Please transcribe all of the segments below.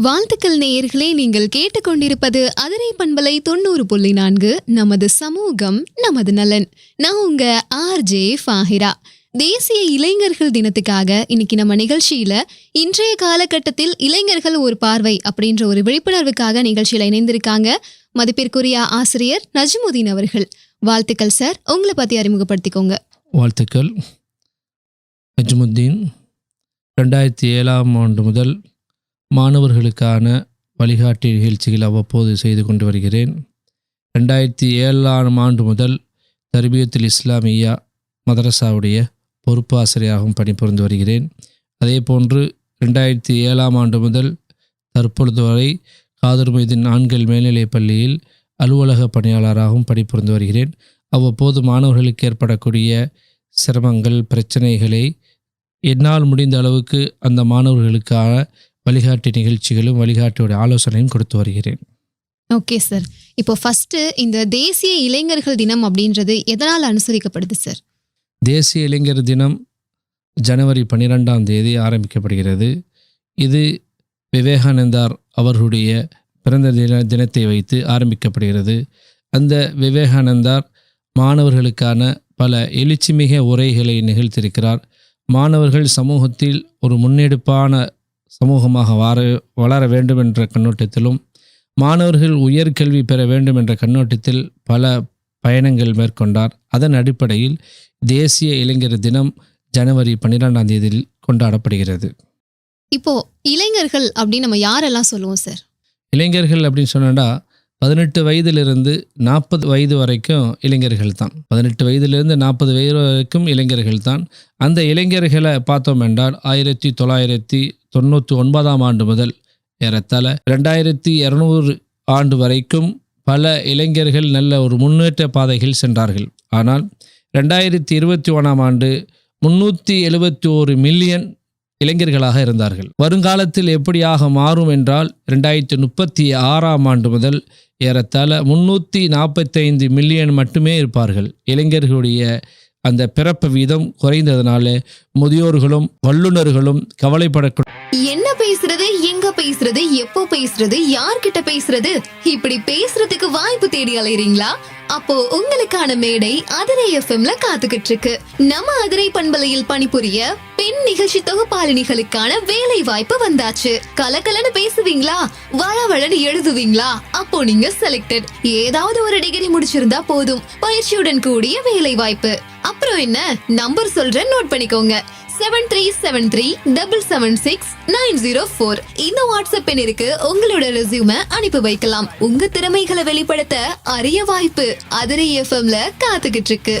வாழ்த்துக்கள் நேயர்களே நீங்கள் கேட்டுக்கொண்டிருப்பது அதிரை பண்பலை தொண்ணூறு புள்ளி நான்கு நமது சமூகம் நமது நலன். நான் உங்க ஆர்ஜே ஃபாஹிரா. தேசிய இளைஞர்கள் தினத்துக்காக இன்னைக்கு நம்ம நிகழ்ச்சியில இன்றைய காலகட்டத்தில் இளைஞர்கள் ஒரு பார்வை அப்படின்ற ஒரு விழிப்புணர்வுக்காக நிகழ்ச்சியில இணைந்திருக்காங்க மதிப்பிற்குரிய ஆசிரியர் நஜ்முதீன் அவர்கள். வாழ்த்துக்கள் சார் உங்களை பத்தி அறிமுகப்படுத்திக்கோங்க. வாழ்த்துக்கள். நஜ்முத்தீன் ரெண்டாயிரத்தி ஏழாம் ஆண்டு முதல் மாணவர்களுக்கான வழிகாட்டி நிகழ்ச்சிகள் அவ்வப்போது செய்து கொண்டு வருகிறேன். ரெண்டாயிரத்தி ஏழாம் ஆண்டு முதல் தர்பியத்தில் இஸ்லாமியா மதரசாவுடைய பொறுப்பாசிரியராகவும் பணிபுரிந்து வருகிறேன். அதே போன்று ரெண்டாயிரத்தி ஏழாம் ஆண்டு முதல் தற்பொழுது வரை காதர் மைதீன் ஆண்கள் மேல்நிலைப் பள்ளியில் அலுவலக பணியாளராகவும் பணிபுரிந்து வருகிறேன். அவ்வப்போது மாணவர்களுக்கு ஏற்படக்கூடிய சிரமங்கள் பிரச்சனைகளை என்னால் முடிந்த அளவுக்கு அந்த மாணவர்களுக்கான வழிகாட்டி நிகழ்ச்சிகளும் வழிகாட்டியோட ஆலோசனையும் கொடுத்து வருகிறேன். ஓகே சார் இப்போ ஃபர்ஸ்ட் இந்த தேசிய இளைஞர்கள் தினம் அப்படின்றது எதனால் அனுசரிக்கப்படுது சார் தேசிய இளைஞர் தினம் ஜனவரி பன்னிரெண்டாம் தேதி ஆரம்பிக்கப்படுகிறது. இது விவேகானந்தார் அவர்களுடைய பிறந்த தின தினத்தை வைத்து ஆரம்பிக்கப்படுகிறது. அந்த விவேகானந்தார் மாணவர்களுக்கான பல எழுச்சிமிக உரைகளை நிகழ்த்தியிருக்கிறார். மாணவர்கள் சமூகத்தில் ஒரு முன்னெடுப்பான சமூகமாக வார வளர வேண்டும் என்ற கண்ணோட்டத்திலும் மாணவர்கள் உயர்கல்வி பெற வேண்டும் என்ற கண்ணோட்டத்தில் பல பயணங்கள் மேற்கொண்டார். அதன் அடிப்படையில் தேசிய இளைஞர் தினம் ஜனவரி பன்னிரெண்டாம் தேதியில் கொண்டாடப்படுகிறது. இப்போ இளைஞர்கள் அப்படின்னு நம்ம யாரெல்லாம் சொல்லுவோம் சார்? இளைஞர்கள் அப்படின்னு சொன்னா பதினெட்டு வயதிலிருந்து நாற்பது வயது வரைக்கும் இளைஞர்கள் தான் பதினெட்டு வயதிலிருந்து நாற்பது வயது வரைக்கும் இளைஞர்கள் தான் அந்த இளைஞர்களை பார்த்தோம் என்றால் ஆயிரத்தி தொள்ளாயிரத்தி தொண்ணூற்றி ஒன்பதாம் ஆண்டு முதல் ஏறத்தாழ ரெண்டாயிரத்தி இரநூறு ஆண்டு வரைக்கும் பல இளைஞர்கள் நல்ல ஒரு முன்னேற்ற பாதைகள் சென்றார்கள். ஆனால் ரெண்டாயிரத்தி இருபத்தி ஒன்றாம் ஆண்டு முன்னூற்றி எழுபத்தி ஒரு மில்லியன் இளைஞர்களாக இருந்தார்கள். வருங்காலத்தில் எப்படியாக மாறும் என்றால் ரெண்டாயிரத்தி முப்பத்தி ஆறாம் ஆண்டு முதல் ஏறத்தாழ முன்னூற்றி நாற்பத்தைந்து மில்லியன் மட்டுமே இருப்பார்கள். இளைஞர்களுடைய அந்த பிறப்பு வீதம் குறைந்ததுனால முதியோர்களும் வல்லுநர்களும் கவலைப்படக்கூடிய பேசுறது எப்போ பேசுறது யார்கிட்ட பேசுறது இப்படி பேசுறதுக்கு வாய்ப்பு தேடி அலைறீங்களா அப்போ உங்களுக்கான மேடை அதிரை எஃப்எம்ல காத்துக்கிட்டு இருக்கு நம்ம அதிரை பண்பலையில் பணிபுரிய பெண் நிகழ்ச்சி தொகுப்பாளினிகளுக்கான வேலை வாய்ப்பு வந்தாச்சு. கலக்கலன்னு பேசுவீங்களா? வளவளன்னு எழுதுவீங்களா? அப்போ நீங்க செலக்டட் ஏதாவது ஒரு டிகிரி முடிச்சிருந்தா போதும். பயிற்சியுடன் கூடிய வேலை வாய்ப்பு அப்புறம் என்ன? நம்பர் சொல்றேன் நோட் பண்ணிக்கோங்க. Seven three seven three double seven six nine zero four இந்த வாட்ஸ்அப் எண்ணிற்கு உங்களோட ரெசியூம அனுப்பி வைக்கலாம். உங்க திறமைகளை வெளிப்படுத்த அரிய வாய்ப்பு அதிரை எஃப்எம்ல காத்துக்கிட்டு இருக்கு.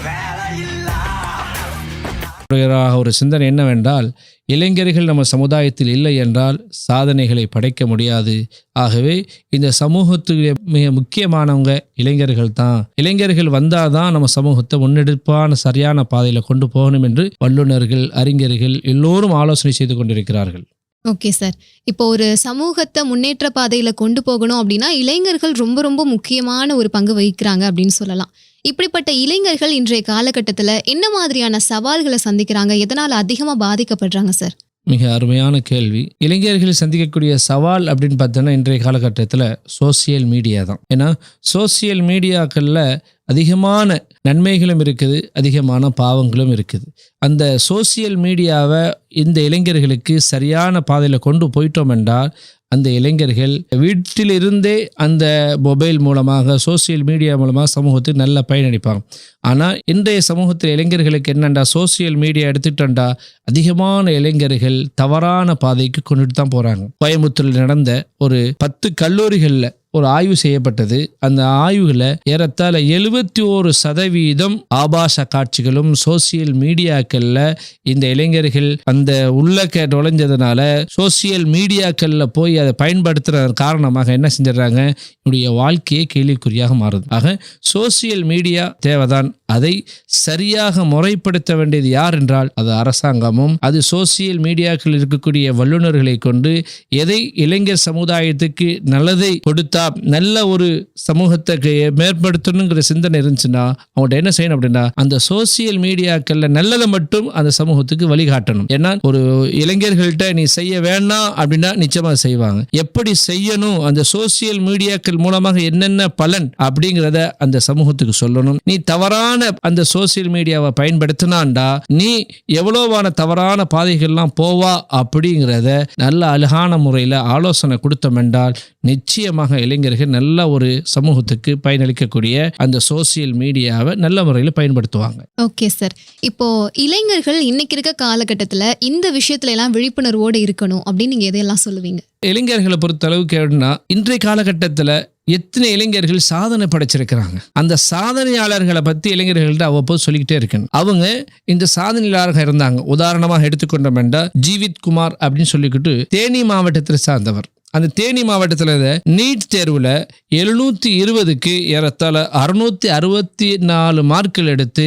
ஒரு சிந்தனை என்னவென்றால் இளைஞர்கள் நம்ம சமுதாயத்தில் இல்லை என்றால் சாதனைகளை படைக்க முடியாது. ஆகவே இந்த சமூகத்துக்கு மிக முக்கியமானவங்க இளைஞர்கள் தான். இளைஞர்கள் வந்தால் தான் நம்ம சமூகத்தை முன்னெடுப்பான சரியான பாதையில் கொண்டு போகணும் என்று வல்லுநர்கள் அறிஞர்கள் எல்லோரும் ஆலோசனை செய்து கொண்டிருக்கிறார்கள். Okay sir. இப்போ ஒரு சமூகத்தை முன்னேற்ற பாதையில கொண்டு போகணும் அப்படின்னா இளைஞர்கள் ரொம்ப ரொம்ப முக்கியமான ஒரு பங்கு வகிக்கிறாங்க அப்படின்னு சொல்லலாம். இப்படிப்பட்ட இளைஞர்கள் இன்றைய காலகட்டத்தில் என்ன மாதிரியான சவால்களை சந்திக்கிறாங்க? எதனால் அதிகமாக பாதிக்கப்படுறாங்க சார்? மிக அருமையான கேள்வி. இளைஞர்கள் சந்திக்கக்கூடிய சவால் அப்படின்னு பார்த்தோன்னா இன்றைய காலகட்டத்தில் சோசியல் மீடியா தான். ஏன்னா சோசியல் மீடியாக்களில் அதிகமான நன்மைகளும் இருக்குது அதிகமான பாவங்களும் இருக்குது. அந்த சோசியல் மீடியாவை இந்த இளைஞர்களுக்கு சரியான பாதையில் கொண்டு போயிட்டோம் என்றால் அந்த இளைஞர்கள் வீட்டிலிருந்தே அந்த மொபைல் மூலமாக சோசியல் மீடியா மூலமாக சமூகத்துக்கு நல்ல பயனளிப்பாங்க. ஆனால் இன்றைய சமூகத்தில் இளைஞர்களுக்கு என்னண்டா சோசியல் மீடியா எடுத்துட்டோண்டா அதிகமான இளைஞர்கள் தவறான பாதைக்கு கொண்டுட்டு தான் போகிறாங்க கோயம்புத்தூரில் நடந்த ஒரு பத்து கல்லூரிகளில் ஒரு ஆய்வு செய்யப்பட்டது. அந்த ஆய்வுல ஏறத்தாழ எழுபத்தி ஓரு சதவீதம் ஆபாச காட்சிகளும் சோசியல் மீடியாக்கள்ல இந்த இளைஞர்கள் அந்த உள்ளக்க நுழைஞ்சதுனால சோசியல் மீடியாக்கள்ல போய் அதை பயன்படுத்துறது காரணமாக என்ன செஞ்சிடறாங்க? என்னுடைய வாழ்க்கையே கேள்விக்குறியாக மாறுது. ஆக சோசியல் மீடியா தேவைதான். அதை சரியாக முறைப்படுத்த வேண்டியது யார் என்றால் அது அரசாங்கமும் அது சோசியல் மீடியாக்கள் இருக்கக்கூடிய வல்லுநர்களை கொண்டு எதை இளைஞர் சமுதாயத்துக்கு நல்லதை கொடுத்தால் நல்ல ஒரு சமூகத்தை மேற்படுத்தணுங்கிற சிந்தனை இருந்துச்சுன்னா அவங்கள்ட்ட என்ன செய்யணும் அப்படின்னா அந்த சோசியல் மீடியாக்கள்ல நல்லதை மட்டும் அந்த சமூகத்துக்கு வழிகாட்டணும். ஏன்னா ஒரு இளைஞர்கள்ட்ட நீ செய்ய வேண்டாம் அப்படின்னா நிச்சயமா செய்வாங்க. எப்படி செய்யணும்? அந்த சோசியல் மீடியாக்கள் மூலமாக என்னென்ன பலன் அப்படிங்கிறத அந்த சமூகத்துக்கு சொல்லணும். நீ தவறான அந்த சோசியல் மீடியாவை பயன்படுத்தினாண்டா நீ எவ்வளோவான தவறான பாதைகள்லாம் போவா அப்படிங்கிறத நல்ல அழகான முறையில் ஆலோசனை கொடுத்தோம் என்றால் நிச்சயமாக இளைஞர்கள் நல்ல ஒரு சமூகத்துக்கு பயனளிக்கக்கூடிய அந்த சோசியல் மீடியாவை நல்ல முறையில் பயன்படுத்துவாங்க. ஓகே சார் இப்போ இளைஞர்கள் இன்னைக்கு இருக்க காலகட்டத்துல இந்த விஷயத்துல எல்லாம் விழிப்புணர்வோடு இருக்கணும் அப்படின்னு நீங்க எதையெல்லாம் சொல்லுவீங்க? இளைஞர்களை பொறுத்த அளவுக்கு எப்படின்னா இன்றைய காலகட்டத்தில் எத்தனை இளைஞர்கள் சாதனை படைச்சிருக்கிறாங்க? அந்த சாதனையாளர்களை பற்றி இளைஞர்கள்ட்ட அவ்வப்போது சொல்லிக்கிட்டே இருக்கணும். அவங்க இந்த சாதனையாளர்கள் இருந்தாங்க. உதாரணமாக எடுத்துக்கொண்டோம் என்றால் ஜீவித் குமார் அப்படின்னு சொல்லிக்கிட்டு தேனி மாவட்டத்தில் சார்ந்தவர். அந்த தேனி மாவட்டத்தில் நீட் தேர்வில் எழுநூற்றி இருபதுக்கு ஏறத்தாழ அறுநூத்தி அறுபத்தி நாலு மார்க்கில் எடுத்து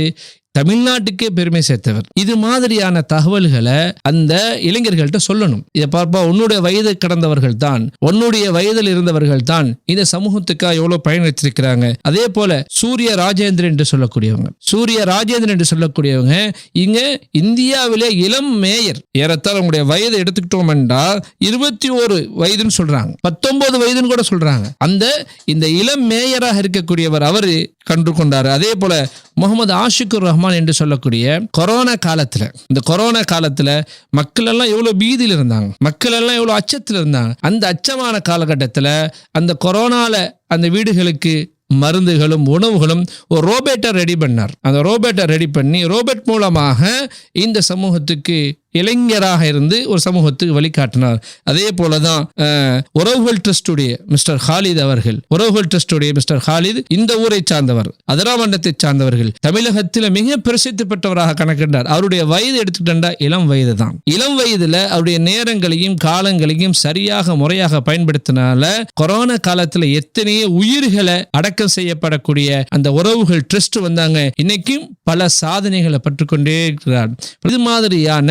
தமிழ்நாட்டுக்கே பெருமை சேர்த்தவர். இது மாதிரியான தகவல்களை அந்த இளைஞர்கள்ட்ட சொல்லணும். இதை பார்ப்பா உன்னுடைய வயது கடந்தவர்கள் தான் உன்னுடைய வயதில் இருந்தவர்கள் தான் இந்த சமூகத்துக்காக எவ்வளவு பயனளிச்சிருக்கிறாங்க அதே போல சூரிய ராஜேந்திரன் என்று சொல்லக்கூடியவங்க. சூரிய ராஜேந்திரன் என்று சொல்லக்கூடியவங்க இங்க இந்தியாவிலே இளம் மேயர். ஏறத்தால் உங்களுடைய வயது எடுத்துக்கிட்டோம் என்றால் இருபத்தி ஒரு வயதுன்னு சொல்றாங்க. பத்தொன்பது வயதுன்னு கூட சொல்றாங்க. அந்த இந்த இளம் மேயராக இருக்கக்கூடியவர் அவர் கண்டு கொண்டார் அதே போல முகமது ஆஷிகுர் ரஹ்மான் என்று சொல்லக்கூடிய கொரோனா காலத்துல. இந்த கொரோனா காலத்துல மக்கள் எல்லாம் எவ்வளவு பீதியில் இருந்தாங்க. மக்கள் எல்லாம் எவ்வளவு அச்சத்தில் இருந்தாங்க. அந்த அச்சமான காலகட்டத்துல அந்த கொரோனால அந்த வீடுகளுக்கு மருந்துகளும் உணவுகளும் ஒரு ரோபோட்டை ரெடி பண்ணார். அந்த ரோபோட்டை ரெடி பண்ணி ரோபோட் மூலமாக இந்த சமூகத்துக்கு இளைஞராக இருந்து ஒரு சமூகத்துக்கு வழிகாட்டினார். அதே போல தான் உறவுகள் ட்ரஸ்டுடைய மிஸ்டர் ஹாலித் அவர்கள் உறவுகள் ட்ரஸ்டுடைய மிஸ்டர் ஹாலித் இந்த ஊரை சார்ந்தவர் அதராமண்டத்தை சார்ந்தவர்கள் தமிழகத்தில் மிக பிரசித்தி பெற்றவராக கணக்கிட்டார். அவருடைய வயது எடுத்துக்கிட்டா இளம் வயது தான். இளம் வயதுல அவருடைய நேரங்களையும் காலங்களையும் சரியாக முறையாக பயன்படுத்தினால கொரோனா காலத்துல எத்தனையோ உயிர்களை அடக்க அடக்கம் செய்யப்படக்கூடிய அந்த உறவுகள் ட்ரஸ்ட் வந்தாங்க. இன்னைக்கும் பல சாதனைகளை பற்றுக்கொண்டே இருக்கிறார். இது மாதிரியான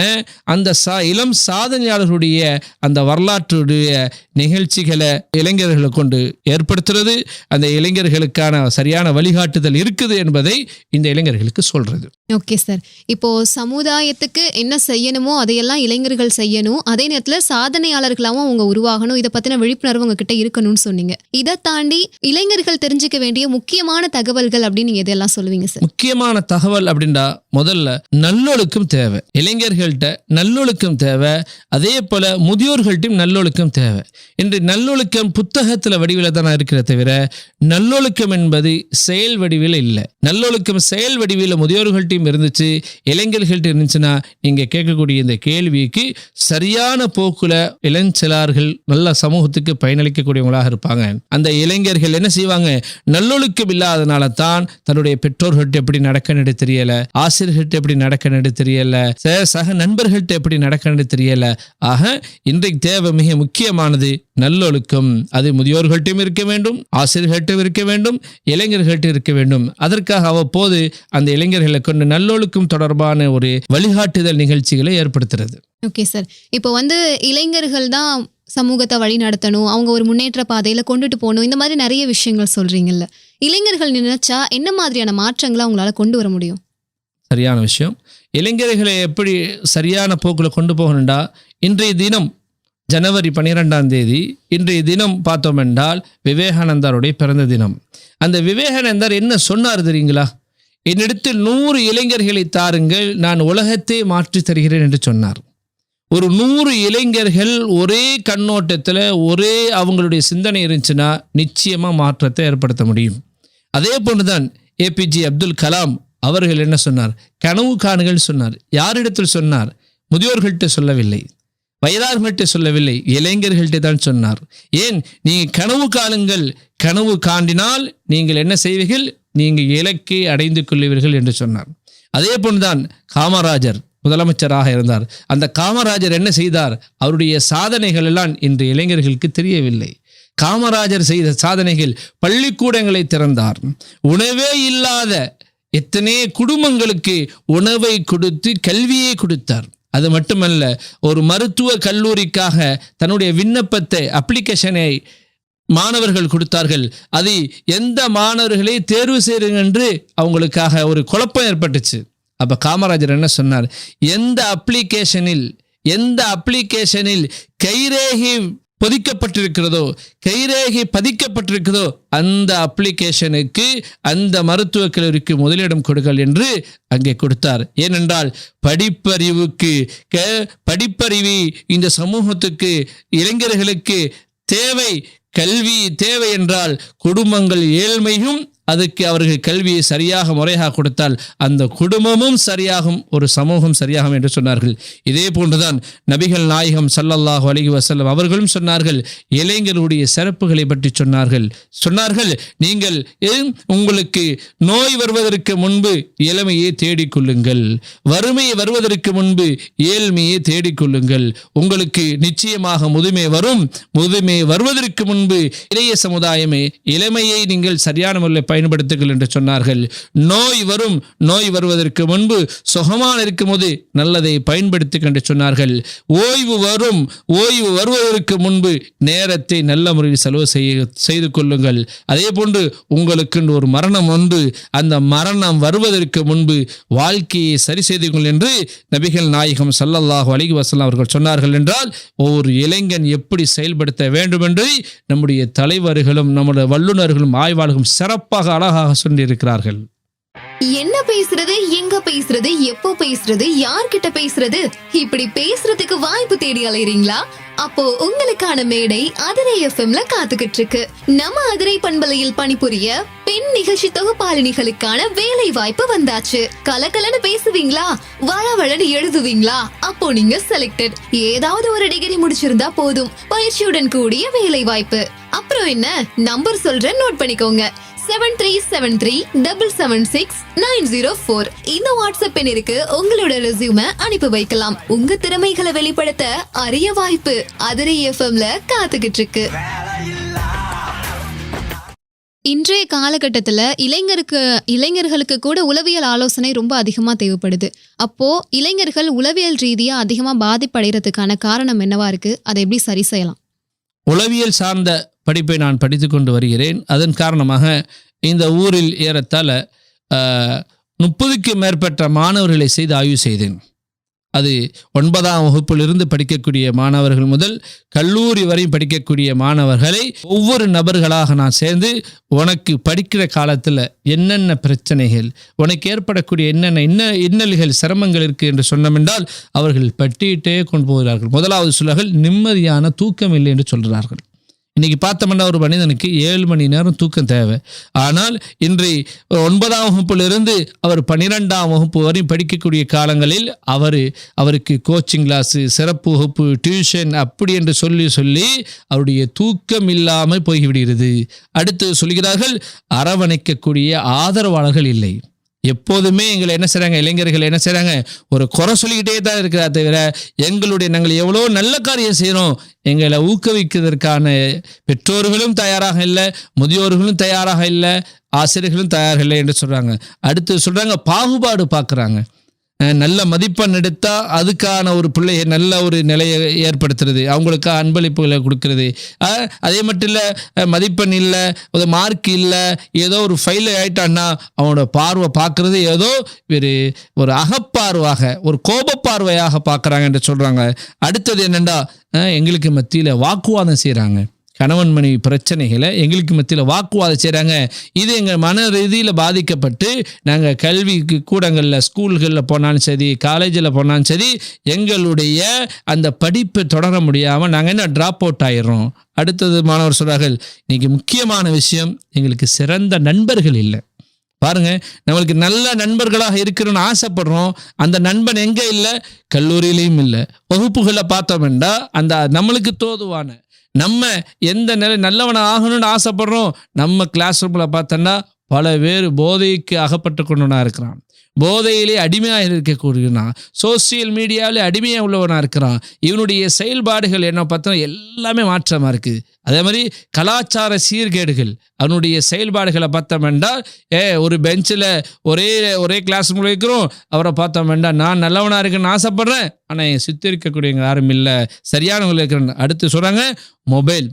அந்த சா இளம் சாதனையாளர்களுடைய அந்த வரலாற்றுடைய நிகழ்ச்சிகளை இளைஞர்களை கொண்டு ஏற்படுத்துறது அந்த இளைஞர்களுக்கான சரியான வழிகாட்டுதல் இருக்குது என்பதை இந்த இளைஞர்களுக்கு சொல்றது. Okay sir. இப்போ சமுதாயத்துக்கு என்ன செய்யணுமோ அதையெல்லாம் இளைஞர்கள் செய்யணும். அதே நேரத்துல சாதனையாளர்களாவும் அவங்க உருவாகணும். இதை பத்தின விழிப்புணர்வு உங்ககிட்ட இருக்கணும்னு சொன்னீங்க. இதை தாண்டி இளைஞர்கள் தெரிஞ்சுக்க வேண்டிய முக்கியமான தகவல்கள் அப்படின்னு நீங்க சொல்லுவீங்க சார். முக்கியமான தகவல் அப்படின்னா முதல்ல நல்லொழுக்கம் தேவை. இளைஞர்கள்ட்ட நல்லொழுக்கம் தேவை. அதே போல முதியோர்கள்ட்டையும் நல்லொழுக்கம் தேவை. இன்று நல்லொழுக்கம் புத்தகத்துல வடிவில் தானே இருக்கிற தவிர நல்லொழுக்கம் என்பது செயல் வடிவில் இல்லை. நல்லொழுக்கம் செயல் வடிவில் முதியோர்கள்ட்டையும் இருந்துச்சு இளைஞர்கள்ட்ட இருந்துச்சுன்னா நீங்க கேட்கக்கூடிய இந்த கேள்விக்கு சரியான போக்குல இளஞ்சிலார்கள் நல்ல சமூகத்துக்கு பயனளிக்கக்கூடியவங்களாக இருப்பாங்க. அந்த இளைஞர்கள் என்ன செய்வாங்க? நல்லொழுக்கம் இல்லாதனால தான் தன்னுடைய பெற்றோர்கள்ட்ட எப்படி நடக்கணும்னு தெரியல ஆசிரியர்கள்ட்ட எப்படி நடக்கணும்னு தெரியல ச- சக நண்பர்கள்ட்ட எப்படி நடக்கணும்னு தெரியல. ஆக இன்றைக்கு தேவை மிக முக்கியமானது நல்லொழுக்கம். அது முதியோர்கள்ட்டையும் இருக்க வேண்டும் ஆசிரியர்கள்ட்டும் இருக்க வேண்டும் இளைஞர்கள்ட்டும் இருக்க வேண்டும். அதற்காக அவ்வப்போது அந்த இளைஞர்களை கொண்டு நல்லொழுக்கம் தொடர்பான ஒரு வழிகாட்டுதல் நிகழ்ச்சிகளை ஏற்படுத்துறது. ஓகே சார் இப்போ வந்து இளைஞர்கள் தான் சமூகத்தை வழி நடத்தணும் அவங்க ஒரு முன்னேற்ற பாதையில் கொண்டுட்டு போகணும் இந்த மாதிரி நிறைய விஷயங்கள் சொல்கிறீங்கல்ல இளைஞர்கள் நினைச்சா என்ன மாதிரியான மாற்றங்களை அவங்களால கொண்டு வர முடியும்? சரியான விஷயம். இளைஞர்களை எப்படி சரியான போக்கில் கொண்டு போகணுண்டா இன்றைய தினம் ஜனவரி பன்னிரெண்டாம் தேதி இன்றைய தினம் பார்த்தோம் என்றால் விவேகானந்தருடைய பிறந்த தினம். அந்த விவேகானந்தர் என்ன சொன்னார் தெரியுங்களா? என்னிடத்தில் நூறு இளைஞர்களை தாருங்கள் நான் உலகத்தை மாற்றி தருகிறேன் என்று சொன்னார். ஒரு நூறு இளைஞர்கள் ஒரே கண்ணோட்டத்தில் ஒரே அவங்களுடைய சிந்தனை இருந்துச்சுன்னா நிச்சயமாக மாற்றத்தை ஏற்படுத்த முடியும். அதே போன்றுதான் ஏபிஜே அப்துல் கலாம் அவர்கள் என்ன சொன்னார்? கனவு காணுங்கள் சொன்னார். யாரிடத்தில் சொன்னார்? முதியோர்கள்ட்ட சொல்லவில்லை. வயதார்கள்ட்ட சொல்லவில்லை. இளைஞர்கள்ட்ட தான் சொன்னார். ஏன்? நீங்கள் கனவு காணுங்கள். கனவு காண்டினால் நீங்கள் என்ன செய்வீர்கள்? நீங்கள் இலக்கை அடைந்து கொள்வீர்கள் என்று சொன்னார். அதே போன்றுதான் காமராஜர் முதலமைச்சராக இருந்தார். அந்த காமராஜர் என்ன செய்தார்? அவருடைய சாதனைகள் எல்லாம் இன்று இளைஞர்களுக்கு தெரியவில்லை. காமராஜர் செய்த சாதனைகள் பள்ளிக்கூடங்களை திறந்தார். உணவே இல்லாத எத்தனை குடும்பங்களுக்கு உணவை கொடுத்து கல்வியை கொடுத்தார். அது மட்டுமல்ல ஒரு மருத்துவ கல்லூரிக்காக தன்னுடைய விண்ணப்பத்தை அப்ளிகேஷனை மாணவர்கள் கொடுத்தார்கள். அது எந்த மாணவர்களை தேர்வு செய்யுங்க என்று அவங்களுக்காக ஒரு குழப்பம் ஏற்பட்டுச்சு. அப்போ காமராஜர் என்ன சொன்னார்? எந்த அப்ளிகேஷனில் எந்த அப்ளிகேஷனில் கைரேகி பொதிக்கப்பட்டிருக்கிறதோ கைரேகி பதிக்கப்பட்டிருக்கிறதோ அந்த அப்ளிகேஷனுக்கு அந்த மருத்துவக் கல்லூரிக்கு முதலிடம் கொடுங்கள் என்று அங்கே கொடுத்தார். ஏனென்றால் படிப்பறிவுக்கு க- படிப்பறிவு இந்த சமூகத்துக்கு இளைஞர்களுக்கு தேவை கல்வி தேவை என்றால் குடும்பங்கள் ஏழ்மையும் அதுக்கு அவர்கள் கல்வியை சரியாக முறையாக கொடுத்தால் அந்த குடும்பமும் சரியாகும் ஒரு சமூகம் சரியாகும் என்று சொன்னார்கள். இதே போன்றுதான் நபிகள் நாயகம் சல்லல்லாஹு அலைஹி வசல்லம் அவர்களும் சொன்னார்கள். இளைஞர்களுடைய சிறப்புகளை பற்றி சொன்னார்கள். சொன்னார்கள் நீங்கள் ஏன் உங்களுக்கு நோய் வருவதற்கு முன்பு இளமையை தேடிக்கொள்ளுங்கள். வறுமை வருவதற்கு முன்பு ஏழ்மையை தேடிக்கொள்ளுங்கள். உங்களுக்கு நிச்சயமாக முதுமை வரும். முதுமை வருவதற்கு முன்பு இளைய சமுதாயமே இளமையை நீங்கள் சரியான முறையில் பயன்படுத்துங்கள் என்று சொன்னார்கள். நோய் வரும் நோய் வருவதற்கு முன்பு சுகமான இருக்கும்போது நல்லதை பயன்படுத்துங்கள் என்று சொன்னார்கள். ஓய்வு வரும் ஓய்வு வருவதற்கு முன்பு நேரத்தை நல்ல முறையில் செலவு செய்ய செய்து கொள்ளுங்கள். அதே போன்று உங்களுக்கு ஒரு மரணம் ஒன்று அந்த மரணம் வருவதற்கு முன்பு வாழ்க்கையை சரி செய்துங்கள் என்று நபிகள் நாயகம் சல்லல்லாஹு அலைஹி வஸல்லம் அவர்கள் சொன்னார்கள் என்றால் ஒவ்வொரு இளைஞன் எப்படி செயல்படுத்த வேண்டும் என்று நம்முடைய தலைவர்களும் நம்முடைய வல்லுநர்களும் ஆய்வாளர்களும் சிறப்பாக அழகாக சொல்லியிருக்கிறார்கள். என்ன பேசுறது எங்க பேசுறது எப்போ பேசுறது யார்கிட்ட பேசுறது இப்படி பேசுறதுக்கு வாய்ப்பு தேடி அலையறீங்களா? அப்போ உங்களுக்கான மேடை அதிரை எஃப்எம்ல காத்துக்கிட்டு இருக்கு நம்ம அதிரை பண்பலையில் பணிபுரிய பெண் நிகழ்ச்சி தொகுப்பாளினிகளுக்கான வேலை வாய்ப்பு வந்தாச்சு. கலகலன்னு பேசுவீங்களா? வளவளன்னு எழுதுவீங்களா? அப்போ நீங்க செலக்டட் ஏதாவது ஒரு டிகிரி முடிச்சிருந்தா போதும். பயிற்சியுடன் கூடிய வேலை வாய்ப்பு அப்புறம் என்ன? நம்பர் சொல்றேன் நோட் பண்ணிக்கோங்க. Seven three seven three double seven six nine zero four இந்த வாட்ஸ்அப் எண்ணிற்கு உங்களோட ரெசியூம அனுப்பி வைக்கலாம். உங்க திறமைகளை வெளிப்படுத்த அரிய வாய்ப்பு அதிரை எஃப்எம்ல காத்துக்கிட்டு இருக்கு இன்றைய காலகட்டத்தில் இளைஞருக்கு இளைஞர்களுக்கு கூட உளவியல் ஆலோசனை ரொம்ப அதிகமாக தேவைப்படுது. அப்போ இளைஞர்கள் உளவியல் ரீதியாக அதிகமாக பாதிப்படைகிறதுக்கான காரணம் என்னவா இருக்கு? அதை எப்படி சரி செய்யலாம்? உளவியல் சார்ந்த படிப்பை நான் படித்து கொண்டு வருகிறேன். அதன் காரணமாக இந்த ஊரில் ஏறத்தாழ முப்பதுக்கு மேற்பட்ட மாணவர்களை செய்து ஆய்வு செய்தேன். அது ஒன்பதாம் வகுப்பிலிருந்து படிக்கக்கூடிய மாணவர்கள் முதல் கல்லூரி வரை படிக்கக்கூடிய மாணவர்களை ஒவ்வொரு நபர்களாக நான் சேர்ந்து உனக்கு படிக்கிற காலத்தில் என்னென்ன பிரச்சனைகள் உனக்கு ஏற்படக்கூடிய என்னென்ன இன்ன இன்னல்கள் சிரமங்கள் இருக்குது என்று சொன்னமென்றால் அவர்கள் பட்டியிட்டே கொண்டு போகிறார்கள். முதலாவது சொல்லுகள் நிம்மதியான தூக்கம் இல்லை என்று சொல்கிறார்கள். இன்னைக்கு பார்த்தோம்னா ஒரு மனிதனுக்கு ஏழு மணி நேரம் தூக்கம் தேவை. ஆனால் இன்றை ஒன்பதாம் வகுப்பிலிருந்து அவர் பன்னிரெண்டாம் வகுப்பு வரை படிக்கக்கூடிய காலங்களில் அவர் அவருக்கு கோச்சிங் கிளாஸு சிறப்பு வகுப்பு டியூஷன் அப்படி என்று சொல்லி சொல்லி அவருடைய தூக்கம் இல்லாமல் போய்விடுகிறது. அடுத்து சொல்கிறார்கள் அரவணைக்கக்கூடிய ஆதரவாளர்கள் இல்லை. எப்போதுமே எங்களை என்ன செய்கிறாங்க இளைஞர்கள் என்ன செய்கிறாங்க ஒரு குறை சொல்லிக்கிட்டே தான் இருக்கிறா தவிர எங்களுடைய நாங்கள் எவ்வளோ நல்ல காரியம் செய்கிறோம் எங்களை ஊக்குவிக்கிறதுக்கான பெற்றோர்களும் தயாராக இல்லை முதியோர்களும் தயாராக இல்லை ஆசிரியர்களும் தயாராக இல்லை என்று சொல்கிறாங்க அடுத்து சொல்கிறாங்க பாகுபாடு பார்க்குறாங்க. நல்ல மதிப்பெண் எடுத்தால் அதுக்கான ஒரு பிள்ளைய நல்ல ஒரு நிலையை ஏற்படுத்துறது அவங்களுக்கு அன்பளிப்புகளை கொடுக்கறது. அதே மட்டும் இல்லை மதிப்பெண் இல்லை ஒரு மார்க் இல்லை ஏதோ ஒரு ஃபைல் ஆயிட்டான்னா அவனோட பார்வை பார்க்கறது ஏதோ ஒரு ஒரு அகப்பார்வாக ஒரு கோபப்பார்வையாக பார்க்குறாங்க என்று சொல்கிறாங்க அடுத்தது என்னென்னா எங்களுக்கு மத்தியில் வாக்குவாதம் செய்கிறாங்க கணவன் மனைவி பிரச்சனைகளை எங்களுக்கு மத்தியில் வாக்குவாதம் செய்கிறாங்க இது எங்கள் மன ரீதியில் பாதிக்கப்பட்டு நாங்கள் கல்வி கூடங்களில் ஸ்கூல்களில் போனாலும் சரி காலேஜில் போனாலும் சரி எங்களுடைய அந்த படிப்பை தொடர முடியாமல் நாங்கள் என்ன ட்ராப் அவுட் ஆயிடுறோம். அடுத்தது மாணவர் சொல்கிறார்கள் இன்றைக்கி முக்கியமான விஷயம் எங்களுக்கு சிறந்த நண்பர்கள் இல்லை. பாருங்க நம்மளுக்கு நல்ல நண்பர்களாக இருக்கணும்னு ஆசைப்படுறோம். அந்த நண்பன் எங்கே இல்லை? கல்லூரியிலையும் இல்லை. வகுப்புகளை பார்த்தோம்னா அந்த நம்மளுக்கு தோதுவான நம்ம எந்த நிலை நல்லவனை ஆகணும்னு ஆசைப்படுறோம் நம்ம கிளாஸ் ரூமில் பார்த்தோன்னா பல பேர் போதைக்கு அகப்பட்டு கொண்டவனாக இருக்கிறான். போதையிலே அடிமையாக இருக்கக்கூடியவனா சோசியல் மீடியாவிலே அடிமையாக உள்ளவனாக இருக்கிறான். இவனுடைய செயல்பாடுகள் என்ன பார்த்தோன்னா எல்லாமே மாற்றமாக இருக்குது அதே மாதிரி கலாச்சார சீர்கேடுகள் அவனுடைய செயல்பாடுகளை பார்த்தோம் வேண்டாம் ஏ ஒரு பெஞ்சில் ஒரே ஒரே கிளாஸ் ரூமில் அவரை பார்த்தோம் வேண்டாம் நான் நல்லவனாக இருக்குன்னு ஆசைப்பட்றேன். ஆனால் என் சுற்றி இருக்கக்கூடியவங்க யாரும் இல்லை. சரியானவங்க இருக்கிறேன் அடுத்து சொல்கிறாங்க மொபைல்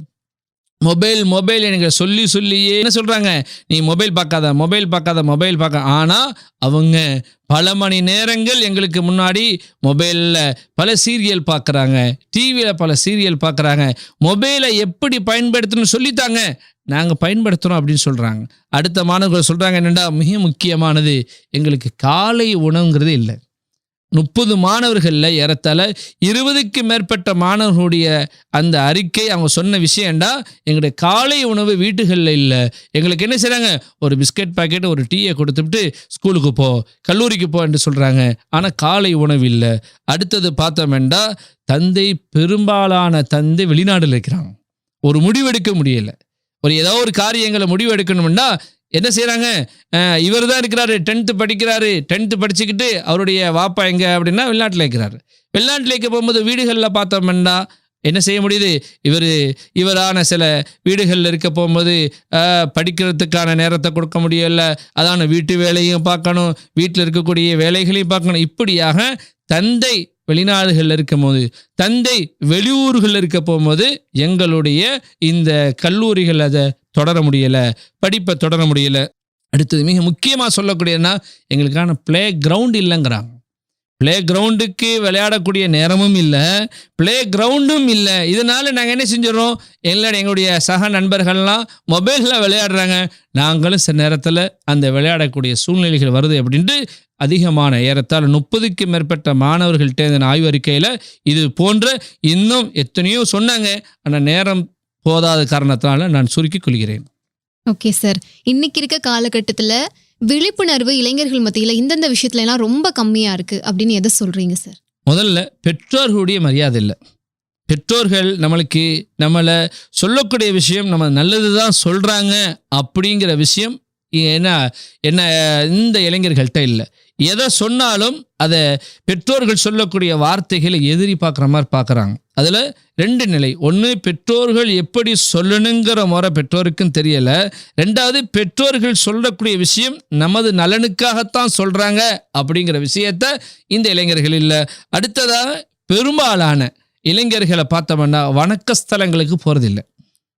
மொபைல் மொபைல் எனக்கு சொல்லி சொல்லியே என்ன சொல்கிறாங்க நீ மொபைல் பார்க்காத மொபைல் பார்க்காத மொபைல் பார்க்க. ஆனால் அவங்க பல மணி நேரங்கள் எங்களுக்கு முன்னாடி மொபைலில் பல சீரியல் பார்க்குறாங்க. டிவியில் பல சீரியல் பார்க்குறாங்க. மொபைலை எப்படி பயன்படுத்தணும்னு சொல்லித்தாங்க. நாங்கள் பயன்படுத்துகிறோம் அப்படின்னு சொல்கிறாங்க அடுத்த மாணவர்கள் சொல்கிறாங்க என்னென்னா மிக முக்கியமானது எங்களுக்கு காலை உணவுங்கிறது இல்லை. முப்பது மாணவர்களில் ஏறத்தால இருபதுக்கு மேற்பட்ட மாணவர்களுடைய அந்த அறிக்கை அவங்க சொன்ன விஷயம்டா எங்களுடைய காலை உணவு வீட்டுகளில் இல்லை. எங்களுக்கு என்ன செய்கிறாங்க ஒரு பிஸ்கட் பாக்கெட் ஒரு டீயை கொடுத்துட்டு ஸ்கூலுக்கு போ கல்லூரிக்கு போ என்று சொல்கிறாங்க ஆனால் காலை உணவு இல்லை. அடுத்தது பார்த்தோம்னா தந்தை பெரும்பாலான தந்தை வெளிநாடுல இருக்கிறாங்க. ஒரு முடிவெடுக்க முடியலை. ஒரு ஏதோ ஒரு காரியங்களை முடிவு எடுக்கணும்னா என்ன செய்கிறாங்க இவர் தான் இருக்கிறாரு. டென்த்து படிக்கிறாரு. டென்த்து படிச்சுக்கிட்டு அவருடைய வாப்பா எங்கே அப்படின்னா வெளிநாட்டில் இருக்கிறாரு. வெளிநாட்டில் இருக்க போகும்போது வீடுகளில் பார்த்தோம்னா என்ன செய்ய முடியுது? இவர் இவரான சில வீடுகளில் இருக்க போகும்போது படிக்கிறதுக்கான நேரத்தை கொடுக்க முடியல. அதான வீட்டு வேலையும் பார்க்கணும். வீட்டில் இருக்கக்கூடிய வேலைகளையும் பார்க்கணும். இப்படியாக தந்தை வெளிநாடுகளில் இருக்கும்போது தந்தை வெளியூர்களில் இருக்க போகும்போது எங்களுடைய இந்த கல்லூரிகள் அதை தொடர முடியலை படிப்பை தொடர முடியல. அடுத்தது மிக முக்கியமாக சொல்லக்கூடியதுன்னா எங்களுக்கான ப்ளே கிரவுண்ட் இல்லைங்கிறாங்க. ப்ளே கிரவுண்டுக்கு விளையாடக்கூடிய நேரமும் இல்லை ப்ளே கிரவுண்டும் இல்லை. இதனால் நாங்கள் என்ன செஞ்சிடறோம்? எங்களோட எங்களுடைய சக நண்பர்கள்லாம் மொபைலில் விளையாடுறாங்க. நாங்களும் சில நேரத்தில் அந்த விளையாடக்கூடிய சூழ்நிலைகள் வருது அப்படின்ட்டு அதிகமான ஏறத்தால் முப்பதுக்கு மேற்பட்ட மாணவர்கள்ட்ட இந்த ஆய்வறிக்கையில் இது போன்ற இன்னும் எத்தனையோ சொன்னாங்க. ஆனால் நேரம் போதாத காரணத்தினால நான் சுருக்கிக் கொள்கிறேன். ஓகே சார் இன்னைக்கு இருக்க காலகட்டத்துல விழிப்புணர்வு இளைஞர்கள் மத்தியில இந்தந்த விஷயத்துல எல்லாம் ரொம்ப கம்மியா இருக்கு அப்படின்னு எதை சொல்றீங்க சார் முதல்ல பெற்றோர்களுடைய மரியாதை இல்லை. பெற்றோர்கள் நம்மளுக்கு நம்மளை சொல்லக்கூடிய விஷயம் நம்ம நல்லது தான் சொல்கிறாங்க அப்படிங்கிற விஷயம் என்ன என்ன இந்த இளைஞர்கள்ட்ட இல்லை. எதை சொன்னாலும் அதை பெற்றோர்கள் சொல்லக்கூடிய வார்த்தைகளை எதிரி பார்க்குற மாதிரி பார்க்குறாங்க. அதில் ரெண்டு நிலை. ஒன்று பெற்றோர்கள் எப்படி சொல்லணுங்கிற முறை பெற்றோருக்கும் தெரியலை. ரெண்டாவது பெற்றோர்கள் சொல்லக்கூடிய விஷயம் நமது நலனுக்காகத்தான் சொல்கிறாங்க அப்படிங்கிற விஷயத்த இந்த இளைஞர்கள் இல்லை. அடுத்ததாக பெரும்பாலான இளைஞர்களை பார்த்தோம்னா வணக்கஸ்தலங்களுக்கு போகிறதில்ல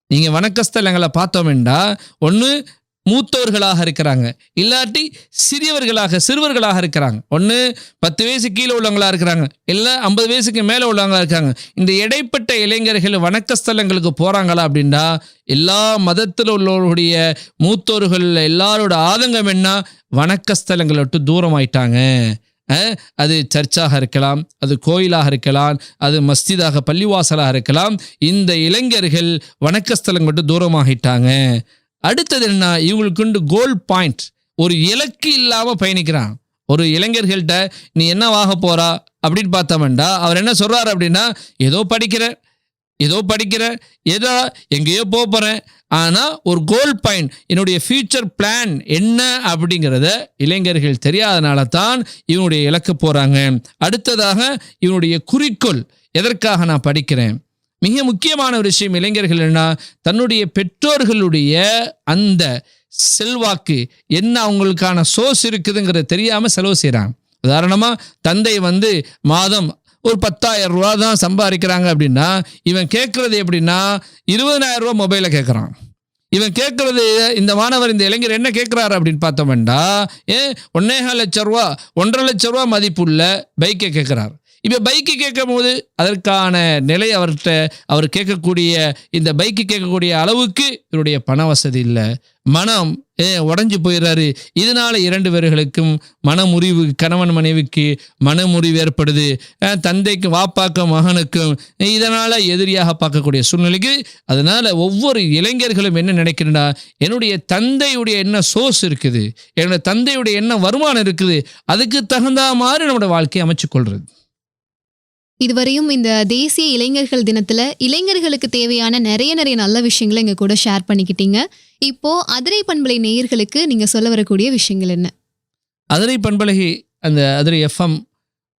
நீங்கள் வணக்கஸ்தலங்களை பார்த்தோம்னா ஒன்று மூத்தோர்களாக இருக்கிறாங்க. இல்லாட்டி சிறியவர்களாக சிறுவர்களாக இருக்கிறாங்க. ஒன்று பத்து வயசு கீழே உள்ளவங்களாக இருக்கிறாங்க. இல்லை ஐம்பது வயசுக்கு மேலே உள்ளவங்களா இருக்காங்க. இந்த இடைப்பட்ட இளைஞர்கள் வணக்கஸ்தலங்களுக்கு போகிறாங்களா அப்படின்னா எல்லா மதத்தில் உள்ளவர்களுடைய மூத்தோர்கள் எல்லாரோட ஆதங்கம் என்ன? வணக்கஸ்தலங்களை விட்டு தூரமாயிட்டாங்க. அது சர்ச்சாக இருக்கலாம் அது கோயிலாக இருக்கலாம் அது மஸ்ஜிதாக பள்ளிவாசலாக இருக்கலாம். இந்த இளைஞர்கள் வணக்கஸ்தலம் விட்டு தூரமாகிட்டாங்க. அடுத்தது என்ன இவங்களுக்குண்டு கோல் பாயிண்ட் ஒரு இலக்கு இல்லாமல் பயணிக்கிறான். ஒரு இளைஞர்கள்ட்ட நீ என்னவாக போறா? அப்படின்னு பார்த்தோம்டா அவர் என்ன சொல்றாரு அப்படின்னா ஏதோ படிக்கிறேன் ஏதோ படிக்கிறேன் ஏதோ எங்கேயோ போக போகிறேன் ஆனால் ஒரு கோல் பாயிண்ட் என்னுடைய ஃபியூச்சர் பிளான் என்ன? அப்படிங்கிறத இளைஞர்கள் தெரியாதனால தான் இவனுடைய இலக்கு போகிறாங்க அடுத்ததாக இவனுடைய குறிக்கோள் எதற்காக நான் படிக்கிறேன்? மிக முக்கியமான ஒரு விஷயம் இளைஞர்கள் என்ன தன்னுடைய பெற்றோர்களுடைய அந்த செல்வாக்கு என்ன அவங்களுக்கான சோர்ஸ் இருக்குதுங்கிறத தெரியாமல் செலவு செய்கிறாங்க உதாரணமாக தந்தை வந்து மாதம் ஒரு பத்தாயிரம் ரூபா தான் சம்பாதிக்கிறாங்க அப்படின்னா இவன் கேட்குறது எப்படின்னா இருபதனாயிரம் ரூபா மொபைலை கேட்குறான். இவன் கேட்குறது இந்த மாணவர் இந்த இளைஞர் என்ன கேட்குறாரு அப்படின்னு பார்த்தோம்னா ஏன் ஒன்னேகால் லட்ச ரூபா ஒன்றரை லட்ச ரூபா மதிப்புள்ள பைக்கை கேட்குறாரு. இப்போ பைக்கு கேட்கும் போது அதற்கான நிலை அவர்கிட்ட அவர் கேட்கக்கூடிய இந்த பைக்கு கேட்கக்கூடிய அளவுக்கு இவருடைய பண வசதி இல்லை. மனம் உடஞ்சி போயிடுறாரு. இதனால இரண்டு பேர்களுக்கும் மனமுறிவு கணவன் மனைவிக்கு மனமுறிவு ஏற்படுது. தந்தைக்கு தந்தைக்கும் வாப்பாக்கும் மகனுக்கும் இதனால் எதிரியாக பார்க்கக்கூடிய சூழ்நிலைக்கு அதனால் ஒவ்வொரு இளைஞர்களும் என்ன நினைக்கிறேன்னா என்னுடைய தந்தையுடைய என்ன சோர்ஸ் இருக்குது என்னுடைய தந்தையுடைய என்ன வருமானம் இருக்குது அதுக்கு தகுந்த மாதிரி நம்மளோட வாழ்க்கையை அமைச்சு இதுவரையும் இந்த தேசிய இளைஞர்கள் தினத்துல இளைஞர்களுக்கு தேவையான நிறைய நிறைய நல்ல விஷயங்களை எங்க கூட ஷேர் பண்ணிக்கிட்டீங்க. இப்போ அதிரை பண்பலை நேயர்களுக்கு நீங்க சொல்ல வரக்கூடிய விஷயங்கள் என்ன? அதிரை பண்பலகி அந்த அதிரை எஃப்எம்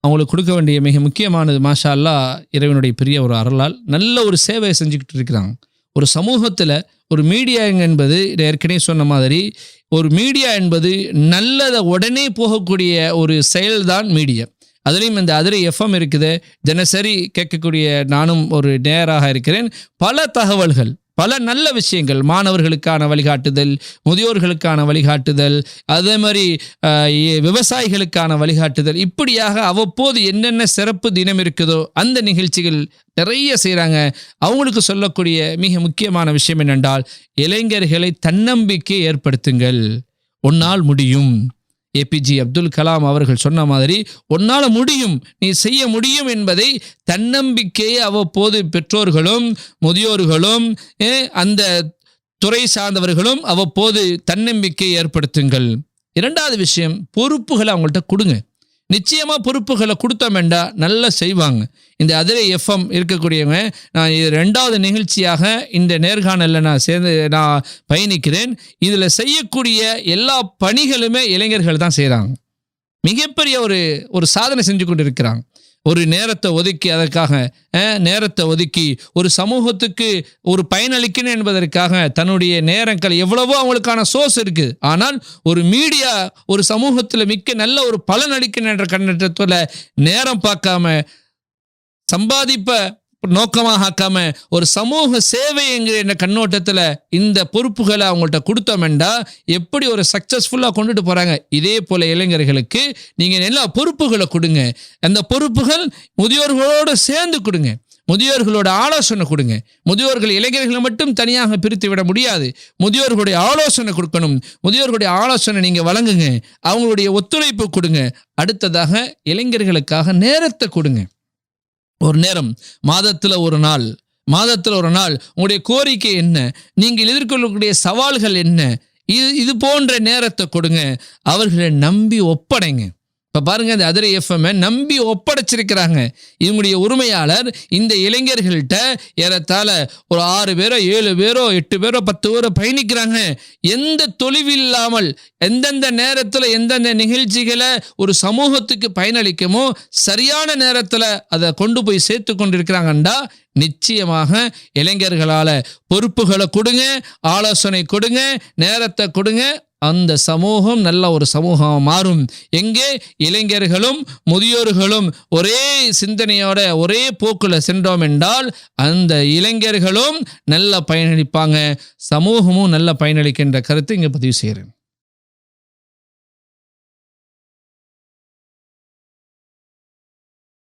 அவங்களுக்கு கொடுக்க வேண்டிய மிக முக்கியமானது மாஷா அல்லாஹ் இறைவனுடைய பெரிய ஒரு அருளால் நல்ல ஒரு சேவையை செஞ்சுக்கிட்டு இருக்கிறாங்க. ஒரு சமூகத்தில் ஒரு மீடியா என்பது ஏற்கனவே சொன்ன மாதிரி ஒரு மீடியா என்பது நல்லதை உடனே போகக்கூடிய ஒரு செயல்தான் மீடியா அதுலேயும் இந்த அதிரை எஃப்எம் இருக்குது. தினசரி கேட்கக்கூடிய நானும் ஒரு நேராக இருக்கிறேன். பல தகவல்கள் பல நல்ல விஷயங்கள் மாணவர்களுக்கான வழிகாட்டுதல் முதியோர்களுக்கான வழிகாட்டுதல் அதே மாதிரி விவசாயிகளுக்கான வழிகாட்டுதல் இப்படியாக அவ்வப்போது என்னென்ன சிறப்பு தினம் இருக்குதோ அந்த நிகழ்ச்சிகள் நிறைய செய்கிறாங்க அவங்களுக்கு சொல்லக்கூடிய மிக முக்கியமான விஷயம் என்னென்றால் இளைஞர்களை தன்னம்பிக்கை ஏற்படுத்துங்கள். உன்னால் முடியும். ஏபிஜி அப்துல் கலாம் அவர்கள் சொன்ன மாதிரி உன்னால் முடியும் நீ செய்ய முடியும் என்பதை தன்னம்பிக்கையை அவ்வப்போது பெற்றோர்களும் முதியோர்களும் அந்த துறை சார்ந்தவர்களும் அவ்வப்போது தன்னம்பிக்கை ஏற்படுத்துங்கள். இரண்டாவது விஷயம் பொறுப்புகளை அவங்கள்ட்ட கொடுங்க. நிச்சயமாக பொறுப்புகளை கொடுத்தோமெண்டா நல்லா செய்வாங்க. இந்த அதிரை எஃப்எம் இருக்கக்கூடியவங்க நான் இது ரெண்டாவது நிகழ்ச்சியாக இந்த நேர்காணலில் நான் சேர்ந்து நான் பயணிக்கிறேன். இதில் செய்யக்கூடிய எல்லா பணிகளுமே இளைஞர்கள் தான் செய்கிறாங்க மிகப்பெரிய ஒரு ஒரு சாதனை செஞ்சு கொண்டு இருக்கிறாங்க ஒரு நேரத்தை ஒதுக்கி அதற்காக நேரத்தை ஒதுக்கி ஒரு சமூகத்துக்கு ஒரு பயனளிக்கணும் என்பதற்காக தன்னுடைய நேரங்கள் எவ்வளவோ அவங்களுக்கான சோர்ஸ் இருக்குது ஆனால் ஒரு மீடியா ஒரு சமூகத்தில் மிக்க நல்ல ஒரு பலன் அளிக்கணும் என்ற கண்ணட்டத்தில் நேரம் பார்க்காம சம்பாதிப்ப நோக்கமாக ஆக்காம ஒரு சமூக சேவை என்கிற என்ற கண்ணோட்டத்தில் இந்த பொறுப்புகளை அவங்கள்ட்ட கொடுத்தோம்டா எப்படி ஒரு சக்ஸஸ்ஃபுல்லாக கொண்டுட்டு போகிறாங்க இதே போல இளைஞர்களுக்கு நீங்கள் எல்லா பொறுப்புகளை கொடுங்க. அந்த பொறுப்புகள் முதியோர்களோடு சேர்ந்து கொடுங்க. முதியோர்களோட ஆலோசனை கொடுங்க. முதியோர்கள் இளைஞர்களை மட்டும் தனியாக பிரித்து விட முடியாது. முதியோர்களுடைய ஆலோசனை கொடுக்கணும். முதியோர்களுடைய ஆலோசனை நீங்கள் வழங்குங்க. அவங்களுடைய ஒத்துழைப்பு கொடுங்க. அடுத்ததாக இளைஞர்களுக்காக நேரத்தை கொடுங்க. ஒரு நேரம் மாதத்தில் ஒரு நாள் மாதத்தில் ஒரு நாள் உங்களுடைய கோரிக்கை என்ன? நீங்கள் எதிர்கொள்ளக்கூடிய சவால்கள் என்ன? இது இது போன்ற நேரத்தை கொடுங்க. அவர்களை நம்பி ஒப்படைங்க. இப்போ பாருங்க இந்த அதிரை எஃப்எம் நம்பி ஒப்படைச்சிருக்கிறாங்க. இவங்களுடைய உரிமையாளர் இந்த இளைஞர்கள்ட்ட ஏறத்தாழ ஒரு ஆறு பேரோ ஏழு பேரோ எட்டு பேரோ பத்து பேரோ பயணிக்கிறாங்க. எந்த தொழிவில்லாமல் இல்லாமல் எந்தெந்த நேரத்தில் எந்தெந்த நிகழ்ச்சிகளை ஒரு சமூகத்துக்கு பயனளிக்குமோ சரியான நேரத்தில் அதை கொண்டு போய் சேர்த்து கொண்டிருக்கிறாங்கண்டா நிச்சயமாக இளைஞர்களால் பொறுப்புகளை கொடுங்க ஆலோசனை கொடுங்க நேரத்தை கொடுங்க. அந்த சமூகம் நல்ல ஒரு சமூகம் மாறும். எங்கே? இளைஞர்களும் முதியோர்களும் ஒரே சிந்தனையோட ஒரே போக்கில் சென்றோம் என்றால் அந்த இளைஞர்களும் நல்ல பயனளிப்பாங்க. சமூகமும் நல்ல பயனளிக்கின்ற கருத்தை இங்கே பதிவு செய்கிறேன்.